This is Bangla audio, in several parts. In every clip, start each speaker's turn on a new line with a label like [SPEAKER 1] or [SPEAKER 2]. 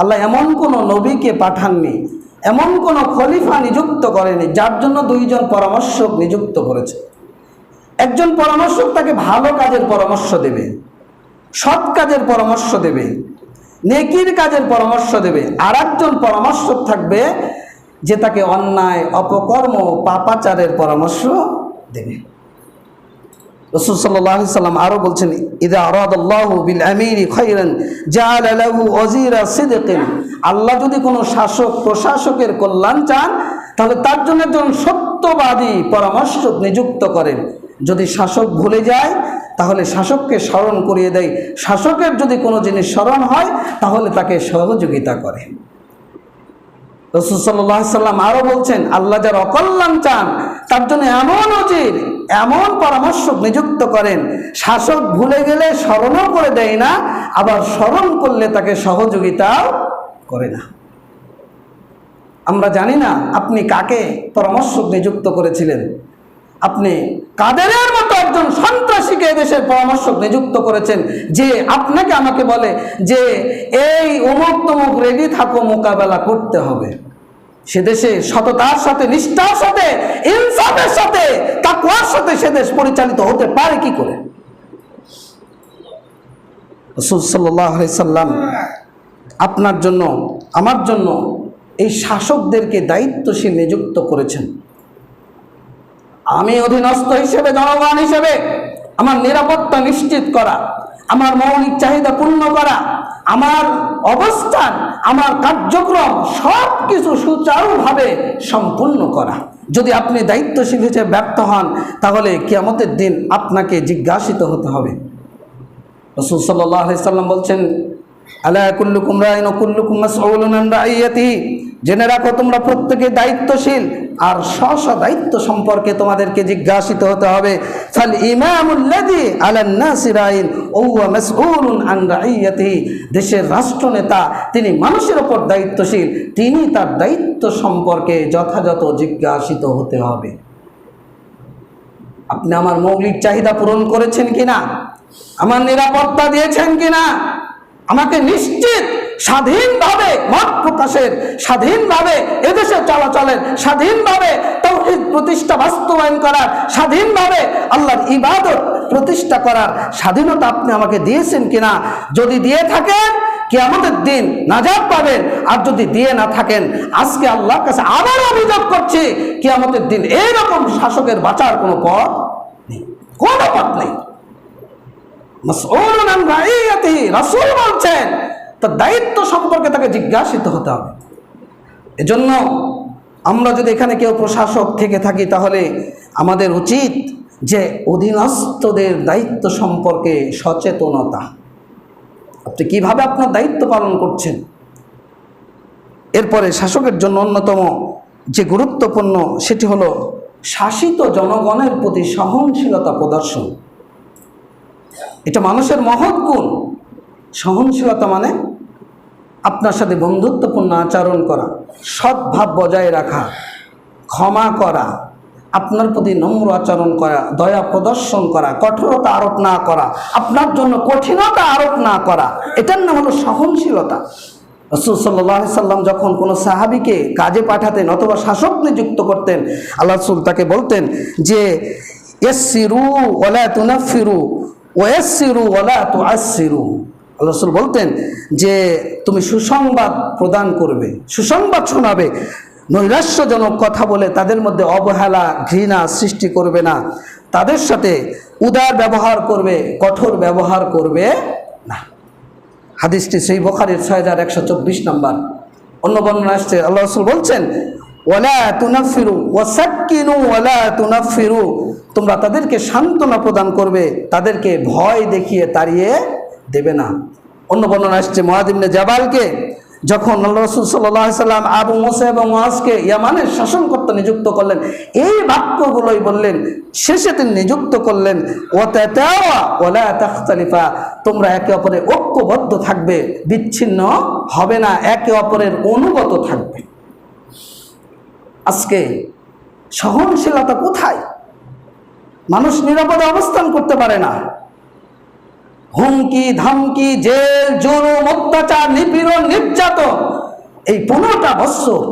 [SPEAKER 1] আল্লাহ এমন কোনো নবীকে পাঠাননি, এমন কোনো খলিফা নিযুক্ত করেনি যার জন্য দুইজন পরামর্শক নিযুক্ত করেছে। একজন পরামর্শক তাকে ভালো কাজের পরামর্শ দেবে, সৎ কাজের পরামর্শ দেবে, নেকির কাজের পরামর্শ দেবে। আর একজন পরামর্শক থাকবে যে তাকে অন্যায়, অপকর্ম, পাপাচারের পরামর্শ দেবে। রসুল সাল্লাহ সাল্লাম আরও বলছেন, ইদা আরাদাল্লাহ বিল আল্লাহ যদি কোনো শাসক, প্রশাসকের কল্যাণ চান, তাহলে তার জন্য একজন সত্যবাদী পরামর্শক নিযুক্ত করেন। যদি শাসক ভুলে যায়, তাহলে শাসককে স্মরণ করিয়ে দেয়। শাসকের যদি কোনো জিনিস স্মরণ হয়, তাহলে তাকে সহযোগিতা করে। রসুল সাল্লাহ সাল্লাম আরও বলছেন, আল্লাহ যার অকল্যাণ চান, তার জন্য এমন অজির, এমন পরামর্শক নিযুক্ত করেন, শাসক ভুলে গেলে স্মরণও করে দেয় না, আবার স্মরণ করলে তাকে সহযোগিতাও করে না। আমরা জানি না আপনি কাকে পরামর্শক নিযুক্ত করেছিলেন। আপনি কাদেরের মতো একজন সন্ত্রাসীকে দেশের পরামর্শক নিযুক্ত করেছেন যে আপনাকে আমাকে বলে যে এই অমুক তমুক রেডি থাকো মোকাবেলা করতে হবে। সে দেশে সততার সাথে, নিষ্ঠার সাথে, ইনসাফের সাথে তাকুয়ার সাথে সে দেশ পরিচালিত হতে পারে কি করে? সাল্লাম আপনার জন্য, আমার জন্য এই শাসকদেরকে দায়িত্বশীল নিযুক্ত করেছেন। আমি অধীনস্থ হিসেবে, জনগণ হিসেবে আমার নিরাপত্তা নিশ্চিত করা, আমার মৌলিক চাহিদা পূর্ণ করা, আমার অবস্থান, আমার কার্যক্রম সব কিছু সুচারুভাবে সম্পূর্ণ করা। যদি আপনি দায়িত্বশীল হিসেবে ব্যর্থ হন, তাহলে কিয়ামতের দিন আপনাকে জিজ্ঞাসিত হতে হবে। রসুল সাল্লাম বলছেন আল্লাহ কুল্লুকুম রাইন কুল্লুকুম মাসউলুন আন রাইয়াতিহি? জেনে রাখো, তোমরা প্রত্যেকে দায়িত্বশীল। আর স্ব দায়িত্ব সম্পর্কে তোমাদেরকে জিজ্ঞাসিত হতে হবে, ফাল ইমামুল্লাযী আলান নাসি রাইন ও হুয়া মাসউলুন আন রাইয়াতিহি। দেশের রাষ্ট্রনেতা, তিনি মানুষের ওপর দায়িত্বশীল, তিনি তার দায়িত্ব সম্পর্কে যথাযথ জিজ্ঞাসিত হতে হবে। আপনি আমার মৌলিক চাহিদা পূরণ করেছেন কিনা? আমার নিরাপত্তা দিয়েছেন কিনা? আমাকে নিশ্চিত স্বাধীনভাবে মত প্রকাশের, স্বাধীনভাবে এদেশে চলাচলের, স্বাধীনভাবে তৌহিদ প্রতিষ্ঠা বাস্তবায়ন করার, স্বাধীনভাবে আল্লাহর ইবাদত প্রতিষ্ঠা করার স্বাধীনতা আপনি আমাকে দিয়েছেন কিনা? যদি দিয়ে থাকেন আমাদের দিন নাজাদ পাবেন। আর যদি দিয়ে না থাকেন, আজকে আল্লাহর কাছে আবার অভিযোগ করছি কি আমাদের দিন এইরকম শাসকের বাঁচার কোনো পথ নেই। কোনো পথ নেই। রাসূল বলছেন তার দায়িত্ব সম্পর্কে তাকে জিজ্ঞাসিত হতে হবে। এজন্য আমরা যদি এখানে কেউ প্রশাসক থেকে থাকি, তাহলে আমাদের উচিত যে অধীনস্থদের দায়িত্ব সম্পর্কে সচেতনতা। আপনি কীভাবে আপনার দায়িত্ব পালন করছেন? এরপরে শাসকের জন্য অন্যতম যে গুরুত্বপূর্ণ, সেটি হলো শাসিত জনগণের প্রতি সহনশীলতা প্রদর্শন। এটা মানুষের মহৎ গুণ। সহনশীলতা মানে আপনার সাথে বন্ধুত্বপূর্ণ আচরণ করা সদ্ভাব বজায় রাখা, ক্ষমা করা, আপনার প্রতি নম্র আচরণ করা, দয়া প্রদর্শন করা, কঠোরতা আরোপ না করা, আপনার জন্য কঠিনতা আরোপ না করা, এটার নাম হলো সহনশীলতা। রসুল সাল্লাম যখন কোনো সাহাবিকে কাজে পাঠাতেন অথবা শাসক নিযুক্ত করতেন, আল্লাহ রসুল তাকে বলতেন যে এসিরু ওলা তুনাফিরু ওয়াসিরু ওলা তু আসিরু আল্লাহ বলতেন যে তুমি সুসংবাদ প্রদান করবে, সুসংবাদ শোনাবে। নৈরাশ্যজনক কথা বলে তাদের মধ্যে অবহেলা, ঘৃণা সৃষ্টি করবে না। তাদের সাথে উদার ব্যবহার করবে, কঠোর ব্যবহার করবে না। হাদিসটি সেই বখারির ছয় হাজার একশো চব্বিশ নম্বর। অন্য বর্ণনা আসছে, আল্লাহ রসুল বলছেন, ওয়ালা তুনাফিরু ওয়াসাক্কিনু ওয়ালা তুনাফিরু। তোমরা তাদেরকে সান্ত্বনা প্রদান করবে, তাদেরকে ভয় দেখিয়ে তাড়িয়ে দেবে না। অন্য বর্ণনা আসছে মহাদিমনে জাবালকে যখন রসুল সাল্লাহ সাল্লাম আবু মোসা এবং ওয়াজকে ইয়ামানের শাসনকর্তা নিযুক্ত করলেন, এই বাক্যগুলোই বললেন, শেষে তিনি নিযুক্ত করলেন তোমরা একে অপরের ঐক্যবদ্ধ থাকবে, বিচ্ছিন্ন হবে না, একে অপরের অনুগত থাকবে। আজকে সহনশীলতা কোথায়? মানুষ নিরাপদে অবস্থান করতে পারে না। হুমকি, ধামকি, জেল, জুলুম, অত্যাচার, নিপীড়ন, নির্যাতন। এই পনেরোটা বৎসর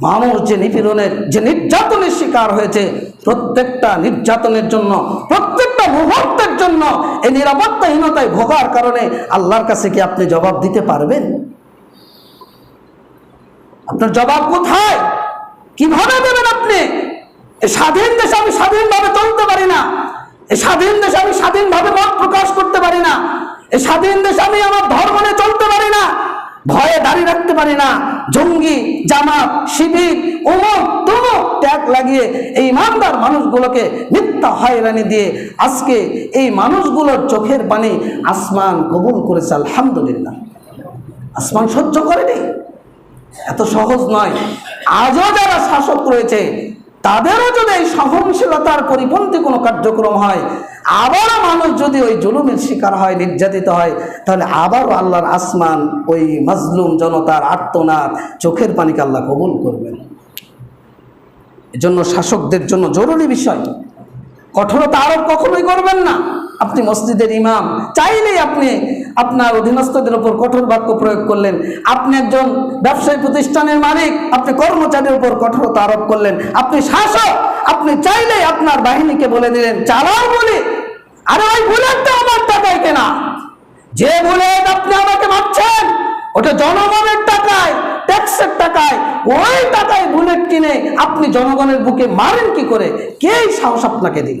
[SPEAKER 1] মানুষ যে নিপীড়নের যে নির্যাতনের শিকার হয়েছে, প্রত্যেকটা নির্যাতনের জন্য, প্রত্যেকটা মুহূর্তের জন্য এই নিরাপত্তাহীনতায় ভোগার কারণে আল্লাহর কাছে কি আপনি জবাব দিতে পারবেন? আপনার জবাব কোথায়? কীভাবে দেবেন আপনি? স্বাধীন দেশে আমি স্বাধীনভাবে চলতে পারি না। এই স্বাধীন দেশে আমি স্বাধীনভাবে মত প্রকাশ করতে পারি না। এই স্বাধীন দেশে আমি আমার ধর্ম নিয়ে চলতে পারি না। ভয়ে দাঁড়িয়ে রাখতে পারি না। জঙ্গি, জামাত, শিবির অমুক তমুক ট্যাগ লাগিয়ে এই ইমানদার মানুষগুলোকে মিথ্যা হয়রানি দিয়ে আজকে এই মানুষগুলোর চোখের পানি আসমান কবুল করেছে, আলহামদুলিল্লাহ। আসমান সহ্য করেনি। এত সহজ নয়। আজও যারা শাসক রয়েছে তাদেরও যদি এই সহনশীলতার পরিপন্থী কোনো কার্যক্রম হয় আবারও মানুষ যদি ওই জুলুমের শিকার হয়, নির্যাতিত হয়, তাহলে আবারও আল্লাহর আসমান, ওই মাজলুম জনতার আর্তনাদ চোখের পানিকে আল্লাহ কবুল করবেন। এজন্য শাসকদের জন্য জরুরি বিষয়। কঠোরতা আরোপ কখনোই করবেন না। আপনি মসজিদের ইমাম। চাইলেই আপনি আপনার অধীনস্থদের উপর কঠোর বাক্য প্রয়োগ করলেন। আপনি একজন ব্যবসায়ী প্রতিষ্ঠানের মালিক, আপনি কর্মচারীর উপর কঠোরতা আরোপ করলেন। আপনি শাসক, আপনি চাইলেই আপনার বাহিনীকে বলে দিলেন, চালাও বলে আরে ওই বুলেটটা আমার টাকায় কেনা। যে বুলেট আপনি আমাকে মারছেন, ওটা জনগণের টাকায়, ট্যাক্সের টাকায়। ওই টাকায় বুলেট কিনে আপনি জনগণের বুকে মারেন কি করে? কে সাহস আপনাকে দিল?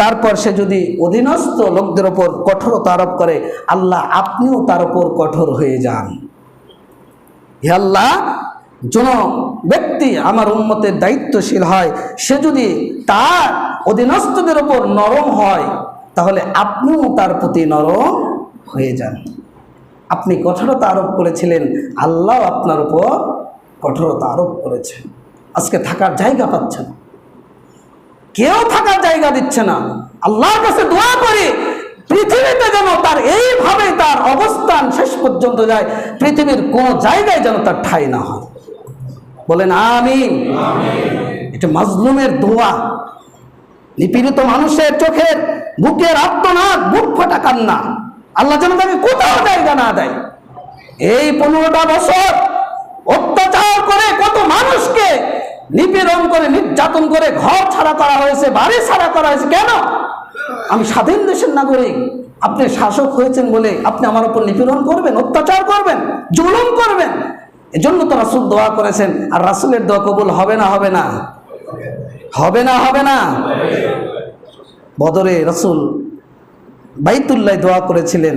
[SPEAKER 1] তারপর সে যদি অধীনস্থ লোকদের ওপর কঠোরতা আরোপ করে, আল্লাহ আপনিও তার উপর কঠোর হয়ে যান। হে আল্লাহ যেন ব্যক্তি আমার উন্মতের দায়িত্বশীল হয়, সে যদি তার অধীনস্থদের ওপর নরম হয়, তাহলে আপনিও তার প্রতি নরম হয়ে যান। আপনি কঠোরতা আরোপ করেছিলেন, আল্লাহ আপনার উপর কঠোরতা আরোপ করেছেন আজকে থাকার জায়গা পাচ্ছেন। কেউ থাকার জায়গা দিচ্ছে না। আল্লাহর কাছে দোয়া করি পৃথিবীতে যেন তার এইভাবে তার অবস্থান শেষ পর্যন্ত যায় পৃথিবীর কোন জায়গায় যেন তার ঠাই না হয়। বলেন আমি এটা মাজলুমের দোয়া। নিপীড়িত মানুষের চোখের বুকের আত্মনাদ বুক ফাটা কান্না। আল্লাহ যেন তাকে কোথাও জায়গা না দেয়। এই পনেরোটা বছর অত্যাচার করে কত মানুষকে নিপীড়ন করে, নির্যাতন করে ঘর ছাড়া করা হয়েছে, বাড়ি ছাড়া করা হয়েছে, কেন? আমি স্বাধীন দেশের নাগরিক। আপনি শাসক হয়েছেন বলে আপনি আমার উপর নিপীড়ন করবেন, অত্যাচার করবেন, জুলুম করবেন। এজন্য তো রাসুল দোয়া করেছেন, আর রাসুলের দোয়া কবুল হবে না হবে না? হবে না হবে না? বদরে রসুল বাইতুল্লাহ দোয়া করেছিলেন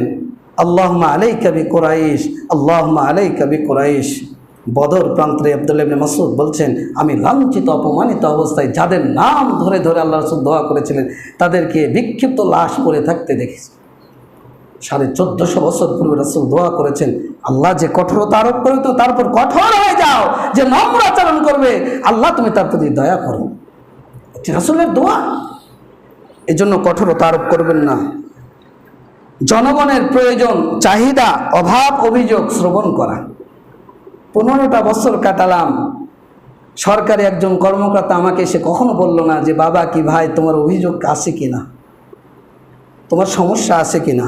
[SPEAKER 1] আল্লাহমা আলাই কবি কোরাইশ আল্লাহমা আলাই কবি কোরাইশ। বদর প্রান্তরে আব্দুল্লাহ ইবনে মাসুদ বলছেন, আমি লাঞ্ছিত, অপমানিত অবস্থায় যাদের নাম ধরে ধরে আল্লাহ রসুল দোয়া করেছিলেন, তাদেরকে বিক্ষিপ্ত লাশ পরে থাকতে দেখেছি। সাড়ে চোদ্দশো বছর পূর্বে রসুল দোয়া করেছেন, আল্লাহ যে কঠোরতা আরোপ করে, তো তারপর কঠোর হয়ে যাও, যে নম্র আচরণ করবে, আল্লাহ তুমি তার প্রতি দয়া করো। রসুলের দোয়া। এজন্য কঠোরতা আরোপ করবেন না। জনগণের প্রয়োজন, চাহিদা, অভাব, অভিযোগ শ্রবণ করা। পনেরোটা বছর কাটালাম। সরকারি একজন কর্মকর্তা আমাকে এসে কখনো বলল না যে, বাবা কি ভাই, তোমার অভিযোগ আছে কি না? তোমার সমস্যা আছে কি না?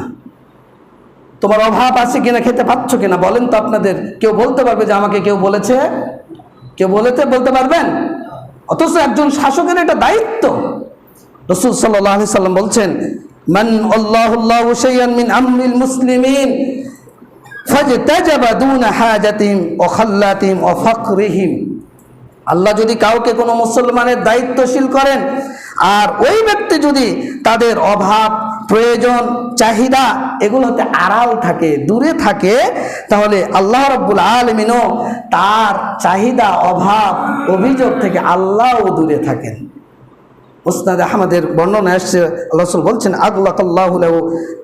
[SPEAKER 1] তোমার অভাব আছে কিনা খেতে পাচ্ছ কিনা বলেন তো আপনাদের। কেউ বলতে পারবে যে আমাকে কেউ বলেছে? কেউ বলেছে? বলতে পারবেন? অথচ একজন শাসকের এটা দায়িত্ব। রসুল সাল্লাহ সাল্লাম বলছেন, মান শাইয়ান মিন আমরিল মুসলিমিন আল্লাহ যদি কাউকে কোনো মুসলমানের দায়িত্বশীল করেন, আর ওই ব্যক্তি যদি তাদের অভাব, প্রয়োজন, চাহিদা এগুলোতে আড়াল থাকে, দূরে থাকে, তাহলে আল্লাহ রব্বুল আলমিনও তার চাহিদা, অভাব, অভিযোগ থেকে আল্লাহও দূরে থাকেন। মুসনাদ আহমদের বর্ণনা আল্লাহ রসুল বলছেন আল্লাহ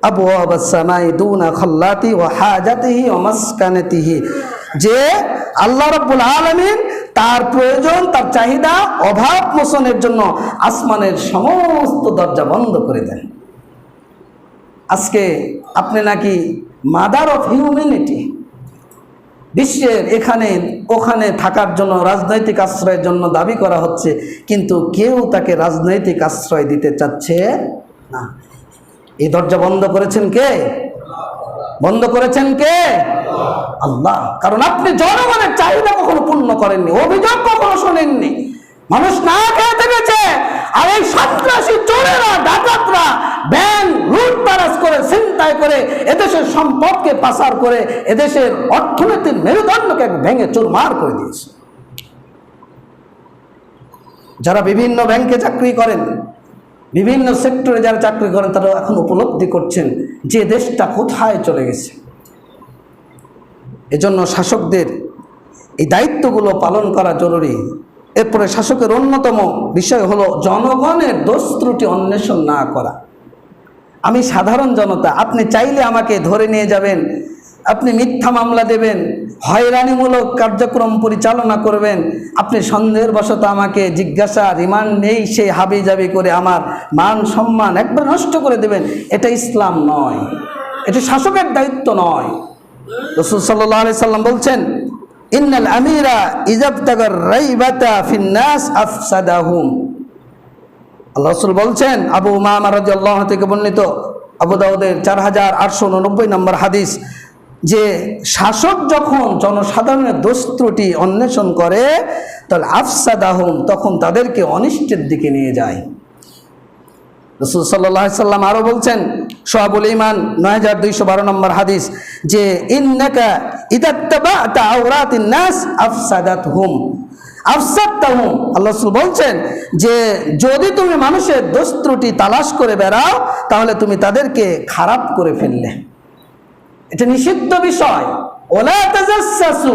[SPEAKER 1] আবু আবাসামাই দুনা খল্লাতি ও হাজাতিহি ও মাসকানাতিহি। যে আল্লাহ রব্বুল আলমিন তার প্রয়োজন, তার চাহিদা অভাব মোচনের জন্য আসমানের সমস্ত দরজা বন্ধ করে দেন। আজকে আপনি নাকি মাদার অফ হিউম্যানিটি বিশ্বের এখানে, ওখানে থাকার জন্য, রাজনৈতিক আশ্রয়ের জন্য দাবি করা হচ্ছে, কিন্তু কেউ তাকে রাজনৈতিক আশ্রয় দিতে চাচ্ছে না। এই দরজা বন্ধ করেছেন কে? বন্ধ করেছেন কে? আল্লাহ। কারণ আপনি জনগণের চাহিদা কখনো পূর্ণ করেননি, অভিযোগ কখনো শোনেননি। মানুষ না খেয়ে থেকেছে, আর এই সন্ত্রাসী চোরেরা লুটতারাজ ছিনতাই করে এদেশের সম্পদকে পাচার করে এদেশের অর্থনীতির মেরুদণ্ডকে ভেঙে চুরমার করে দিয়েছে। যারা বিভিন্ন ব্যাংকে চাকরি করেন, বিভিন্ন সেক্টরে যারা চাকরি করেন, তারা এখন উপলব্ধি করছেন যে দেশটা কোথায় চলে গেছে। এজন্য শাসকদের এই দায়িত্বগুলো পালন করা জরুরি। এরপরে শাসকের অন্যতম বিষয় হলো জনগণের দোষ ত্রুটি অন্বেষণ না করা। আমি সাধারণ জনতা, আপনি চাইলে আমাকে ধরে নিয়ে যাবেন, আপনি মিথ্যা মামলা দেবেন, হয়রানিমূলক কার্যক্রম পরিচালনা করবেন, আপনি সন্দেহের বশত আমাকে জিজ্ঞাসা, রিমান্ড নেই সেই হাবি জাবি করে আমার মান, সম্মান একবার নষ্ট করে দেবেন। এটা ইসলাম নয়, এটা শাসকের দায়িত্ব নয়। রসুল সাল্লাহ আলি সাল্লাম বলছেন, ইন্নাল আমিরা ইজাবতাগর রাইবাতা ফিন্নাস আফসাদাহুম। আল্লাহ রসুল বলছেন, আবু উমামা রাজি আল্লাহ থেকে বর্ণিত, আবু দাউদের চার হাজার আটশো উননব্বই নম্বর হাদিস, যে শাসক যখন জনসাধারণের দোষ ত্রুটি অন্বেষণ করে, তাহলে আফসাদাহুম, তখন তাদেরকে অনিষ্টের দিকে নিয়ে যায়। রসুল সাল্লাহ সাল্লাম আরও বলছেন সোহাবুল ইমান নয় হাজার দুইশো বারো নম্বর হাদিস, যে ইন্নাকা ইদাত্তাবা আওরাতিন নাস আফসাদাত হুম আফসাদাহুম আল্লাহ রসুল বলছেন যে, যদি তুমি মানুষের দোষ ত্রুটি তালাশ করে বেড়াও, তাহলে তুমি তাদেরকে খারাপ করে ফেললে। এটা নিষিদ্ধ বিষয়। ওলা তাজাসসু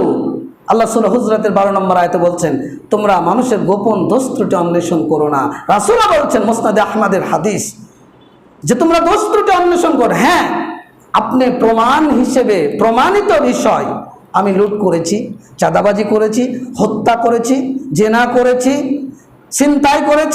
[SPEAKER 1] আল্লাহ সুল হুজরাতের বারো নম্বর আয়তে বলছেন, তোমরা মানুষের গোপন দোষ ত্রুটি অন্বেষণ করো না। রাসুলা বলছেন, মোসনাদে আহমাদের হাদিস, যে তোমরা দোষ ত্রুটি অন্বেষণ করো। হ্যাঁ আপনি প্রমাণ হিসেবে প্রমাণিত বিষয় আমি লুট করেছি চাঁদাবাজি করেছি হত্যা করেছি জেনা করেছি ছিনতাই করেছি।